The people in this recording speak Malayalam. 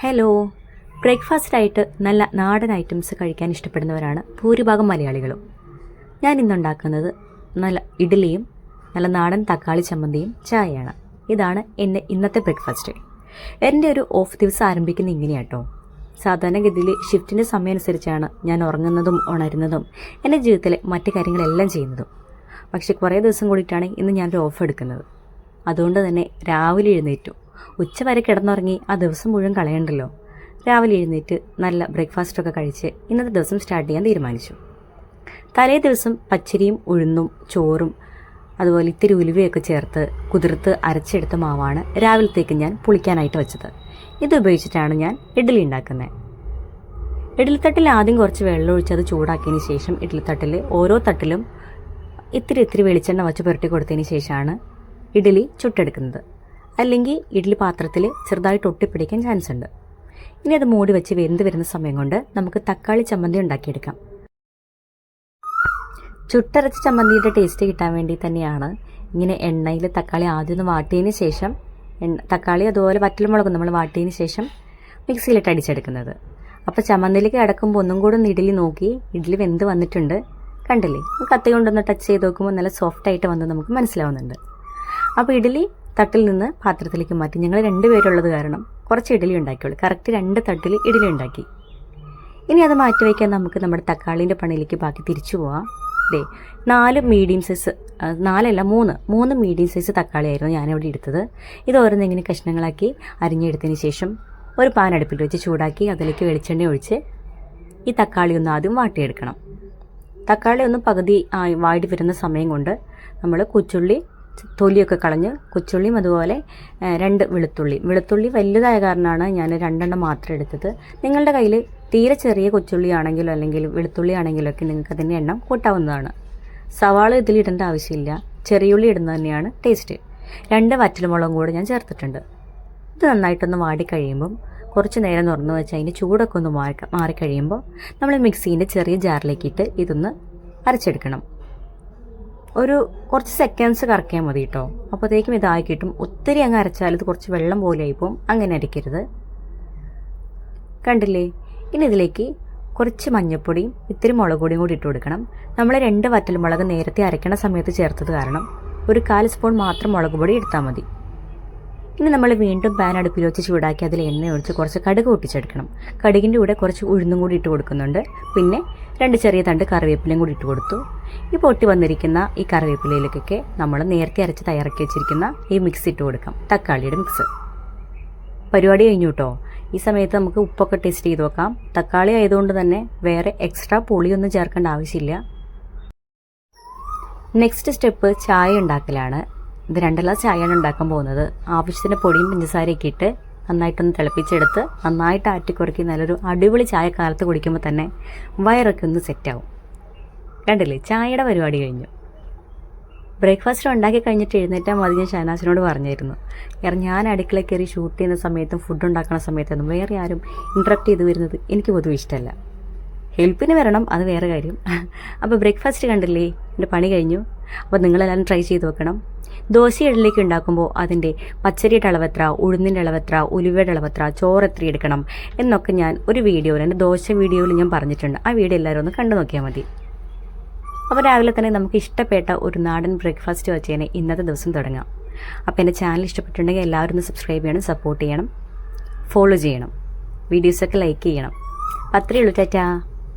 ഹലോ ബ്രേക്ക്ഫാസ്റ്റായിട്ട് നല്ല നാടൻ ഐറ്റംസ് കഴിക്കാൻ ഇഷ്ടപ്പെടുന്നവരാണ് ഭൂരിഭാഗം മലയാളികളും. ഞാൻ ഇന്നുണ്ടാക്കുന്നത് നല്ല ഇഡ്ഡലിയും നല്ല നാടൻ തക്കാളി ചമ്മന്തിയും ചായയാണ്. ഇതാണ് എന്റെ ഇന്നത്തെ ബ്രേക്ക്ഫാസ്റ്റ് എന്റെ ഒരു ഓഫ് ദിവസം ആരംഭിക്കുന്നത് ഇങ്ങനെയാട്ടോ. സാധാരണഗതിയിൽ ഷിഫ്റ്റിന്റെ സമയം അനുസരിച്ചാണ് ഞാൻ ഉറങ്ങുന്നതും ഉണരുന്നതും എന്റെ ജീവിതത്തിലെ മറ്റു കാര്യങ്ങളെല്ലാം ചെയ്യുന്നതും. പക്ഷേ കുറേ ദിവസം കൂടിയിട്ടാണ് ഇന്ന് ഞാനൊരു ഓഫ് എടുക്കുന്നത്. അതുകൊണ്ട് തന്നെ രാവിലെ എഴുന്നേറ്റു. ഉച്ച വരെ കിടന്നുറങ്ങി ആ ദിവസം മുഴുവൻ കളയണ്ടല്ലോ. രാവിലെ എഴുന്നേറ്റ് നല്ല ബ്രേക്ക്ഫാസ്റ്റൊക്കെ കഴിച്ച് ഇന്നത്തെ ദിവസം സ്റ്റാർട്ട് ചെയ്യാൻ തീരുമാനിച്ചു. തലേ ദിവസം പച്ചരിയും ഉഴുന്നും ചോറും അതുപോലെ ഇത്തിരി ഉലുവയൊക്കെ ചേർത്ത് കുതിർത്ത് അരച്ചെടുത്ത മാവാണ് രാവിലത്തേക്ക് ഞാൻ പുളിക്കാനായിട്ട് വെച്ചത്. ഇത് ഉപയോഗിച്ചിട്ടാണ് ഞാൻ ഇഡ്ഡലി ഉണ്ടാക്കുന്നത്. ഇഡ്ഡലിത്തട്ടിൽ ആദ്യം കുറച്ച് വെള്ളം ഒഴിച്ച് അത് ചൂടാക്കിയതിന് ശേഷം ഇഡ്ഡലിത്തട്ടിൽ ഓരോ തട്ടിലും ഇത്തിരി ഇത്തിരി വെളിച്ചെണ്ണ വച്ച് പുരട്ടി കൊടുത്തതിന് ശേഷമാണ് ഇഡ്ഡലി ചുട്ടെടുക്കുന്നത്. അല്ലെങ്കിൽ ഇഡ്ഡലി പാത്രത്തിൽ ചെറുതായിട്ട് ഒട്ടിപ്പിടിക്കാൻ ചാൻസ് ഉണ്ട്. ഇനി അത് മൂടി വെച്ച് വെന്ത് വരുന്ന സമയം കൊണ്ട് നമുക്ക് തക്കാളി ചമ്മന്തി ഉണ്ടാക്കിയെടുക്കാം. ചുട്ടരച്ച ചമ്മന്തിയുടെ ടേസ്റ്റ് കിട്ടാൻ വേണ്ടി തന്നെയാണ് ഇങ്ങനെ എണ്ണയിൽ തക്കാളി ആദ്യം ഒന്ന് വാട്ടിയതിന് ശേഷം തക്കാളി അതുപോലെ വറ്റൽമുളകും നമ്മൾ വാട്ടിയതിന് ശേഷം മിക്സിയിലിട്ട് അടിച്ചെടുക്കുന്നത്. അപ്പോൾ ചമ്മന്തിയിലേക്ക് കിടക്കുമ്പോൾ ഒന്നും കൂടെ ഒന്ന് ഇഡ്ഡലി നോക്കി ഇഡ്ഡലി വെന്ത് വന്നിട്ടുണ്ട്. കണ്ടില്ലേ? കത്തി കൊണ്ടൊന്ന് ടച്ച് ചെയ്ത് നോക്കുമ്പോൾ നല്ല സോഫ്റ്റ് ആയിട്ട് വന്ന് നമുക്ക് മനസ്സിലാവുന്നുണ്ട്. അപ്പോൾ ഇഡ്ഡലി തട്ടിൽ നിന്ന് പാത്രത്തിലേക്ക് മാറ്റി. ഞങ്ങൾ രണ്ടുപേരുള്ളത് കാരണം കുറച്ച് ഇഡലി ഉണ്ടാക്കിയുള്ളൂ. കറക്റ്റ് രണ്ട് തട്ടിൽ ഇഡലി ഉണ്ടാക്കി. ഇനി അത് മാറ്റി വയ്ക്കാൻ നമുക്ക് നമ്മുടെ തക്കാളിന്റെ പണിയിലേക്ക് ബാക്കി തിരിച്ചു പോവാം. ദേ നാല് മീഡിയം സൈസ് നാലല്ല മൂന്ന്. മൂന്ന് മീഡിയം സൈസ് തക്കാളിയായിരുന്നു ഞാനിവിടെ എടുത്തത്. ഇത് ഓരോന്ന് ഇങ്ങനെ കഷ്ണങ്ങളാക്കി അരിഞ്ഞെടുത്തതിന് ശേഷം ഒരു പാൻ അടുപ്പിൽ വെച്ച് ചൂടാക്കി അതിലേക്ക് വെളിച്ചെണ്ണ ഒഴിച്ച് ഈ തക്കാളി ഒന്ന് ആദ്യം വാട്ടിയെടുക്കണം. തക്കാളി ഒന്ന് പകുതി വാടി വരുന്ന സമയം കൊണ്ട് നമ്മൾ കുച്ചുള്ളി തൊലിയൊക്കെ കളഞ്ഞ് കൊച്ചുള്ളിയും അതുപോലെ രണ്ട് വെളുത്തുള്ളി. വെളുത്തുള്ളി വലുതായ കാരണമാണ് ഞാൻ രണ്ടെണ്ണം മാത്രം എടുത്തത്. നിങ്ങളുടെ കയ്യിൽ തീരെ ചെറിയ കൊച്ചുള്ളി അല്ലെങ്കിൽ വെളുത്തുള്ളി ആണെങ്കിലോ ഒക്കെ നിങ്ങൾക്ക് അതിന്റെ എണ്ണം കൂട്ടാവുന്നതാണ്. സവാള ഇതിലിടേണ്ട ആവശ്യമില്ല. ചെറിയുള്ളി ഇടുന്നത് തന്നെയാണ് ടേസ്റ്റ്. രണ്ട് വറ്റൽമുളകും കൂടെ ഞാൻ ചേർത്തിട്ടുണ്ട്. ഇത് നന്നായിട്ടൊന്ന് വാടി കഴിയുമ്പം കുറച്ച് നേരം തുറന്നു വെച്ച് അതിന്റെ ചൂടൊക്കെ ഒന്ന് മാറി മാറിക്കഴിയുമ്പോൾ നമ്മൾ മിക്സീന്റെ ചെറിയ ജാറിലേക്കിട്ട് ഇതൊന്ന് അരച്ചെടുക്കണം. ഒരു കുറച്ച് സെക്കൻഡ്സ് കറക്കിയാൽ മതി കേട്ടോ അപ്പോഴത്തേക്കും ഇതായി കിട്ടും. ഒത്തിരി അങ്ങ് അരച്ചാൽ ഇത് കുറച്ച് വെള്ളം പോലെ ആയിപ്പോവും അങ്ങനെ അരയ്ക്കരുത് കണ്ടില്ലേ? ഇനി ഇതിലേക്ക് കുറച്ച് മഞ്ഞൾപ്പൊടിയും ഇത്തിരി മുളക് പൊടിയും കൂടി ഇട്ട് കൊടുക്കണം. നമ്മൾ രണ്ട് വറ്റൽമുളക് നേരത്തെ അരയ്ക്കണ സമയത്ത് ചേർത്തത് കാരണം ഒരു കാൽ സ്പൂൺ മാത്രം മുളക് പൊടി എടുത്താൽ മതി. ഇനി നമ്മൾ വീണ്ടും പാൻ അടുപ്പിൽ വെച്ച് ചൂടാക്കി അതിൽ എണ്ണ ഒഴിച്ച് കുറച്ച് കടുക് പൊട്ടിച്ചെടുക്കണം. കടുകിന്റെ കൂടെ കുറച്ച് ഉഴുന്നും കൂടി ഇട്ട് കൊടുക്കുന്നുണ്ട്. പിന്നെ രണ്ട് ചെറിയ തണ്ട് കറിവേപ്പിലയും കൂടി ഇട്ട് കൊടുത്തു. ഈ പൊട്ടി വന്നിരിക്കുന്ന ഈ കറിവേപ്പിലയിലേക്കൊക്കെ നമ്മൾ നേരത്തെ അരച്ച് തയ്യാറാക്കി വെച്ചിരിക്കുന്ന ഈ മിക്സ് ഇട്ട് കൊടുക്കാം. തക്കാളിയുടെ മിക്സ് പരിപാടി കഴിഞ്ഞു കേട്ടോ ഈ സമയത്ത് നമുക്ക് ഉപ്പൊക്കെ ടേസ്റ്റ് ചെയ്ത് നോക്കാം. തക്കാളി ആയതുകൊണ്ട് തന്നെ വേറെ എക്സ്ട്രാ പുളിയൊന്നും ചേർക്കേണ്ട ആവശ്യമില്ല. നെക്സ്റ്റ് സ്റ്റെപ്പ് ചായ ഉണ്ടാക്കലാണ്. ഇത് രണ്ട് ഗ്ലാസ് ചായയാണ് ഉണ്ടാക്കാൻ പോകുന്നത്. ആവശ്യത്തിന് പൊടിയും പഞ്ചസാരയൊക്കെ ഇട്ട് നന്നായിട്ടൊന്ന് തിളപ്പിച്ചെടുത്ത് നന്നായിട്ട് ആറ്റിക്കുറക്കി നല്ലൊരു അടിപൊളി ചായ കാലത്ത് കുടിക്കുമ്പോൾ തന്നെ വയറൊക്കെ ഒന്ന് സെറ്റാവും കണ്ടില്ലേ? ചായയുടെ പരിപാടി കഴിഞ്ഞു. ബ്രേക്ക്ഫാസ്റ്റ് ഉണ്ടാക്കി കഴിഞ്ഞിട്ട് എഴുന്നേറ്റാൽ മതി ഞാൻ ഷഹനാസിനോട് പറഞ്ഞിരുന്നു. കാരണം ഞാൻ അടുക്കള കയറി ഷൂട്ട് ചെയ്യുന്ന സമയത്തും ഫുഡ് ഉണ്ടാക്കുന്ന സമയത്തൊന്നും വേറെ ആരും ഇൻട്രപ്റ്റ് ചെയ്ത് വരുന്നത് എനിക്ക് പൊതുവെ ഇഷ്ടമല്ല. ഹെൽപ്പിന് വരണം അത് വേറെ കാര്യം. അപ്പോൾ ബ്രേക്ക്ഫാസ്റ്റ് കണ്ടില്ലേ? എന്റെ പണി കഴിഞ്ഞു. അപ്പോൾ നിങ്ങളെല്ലാവരും ട്രൈ ചെയ്ത് നോക്കണം. ദോശ ഇഡലിക്ക് ഉണ്ടാക്കുമ്പോൾ അതിന്റെ പച്ചരിയുടെ അളവെത്ര ഉഴുന്നിന്റെ അളവെത്ര ഉലുവയുടെ അളവെത്ര ചോറ് എത്ര എടുക്കണം എന്നൊക്കെ ഞാൻ ഒരു വീഡിയോയിൽ എന്റെ ദോശ വീഡിയോയിൽ ഞാൻ പറഞ്ഞിട്ടുണ്ട്. ആ വീഡിയോ എല്ലാവരും ഒന്ന് കണ്ടു നോക്കിയാൽ മതി. അപ്പോൾ രാവിലെ തന്നെ നമുക്ക് ഇഷ്ടപ്പെട്ട ഒരു നാടൻ ബ്രേക്ക്ഫാസ്റ്റ് വെച്ച് തന്നെ ഇന്നത്തെ ദിവസം തുടങ്ങാം. അപ്പോൾ എന്റെ ചാനൽ ഇഷ്ടപ്പെട്ടിട്ടുണ്ടെങ്കിൽ എല്ലാവരും ഒന്ന് സബ്സ്ക്രൈബ് ചെയ്യണം സപ്പോർട്ട് ചെയ്യണം ഫോളോ ചെയ്യണം വീഡിയോസൊക്കെ ലൈക്ക് ചെയ്യണം. അത്രയേ ഉള്ളൂ ടാറ്റാ.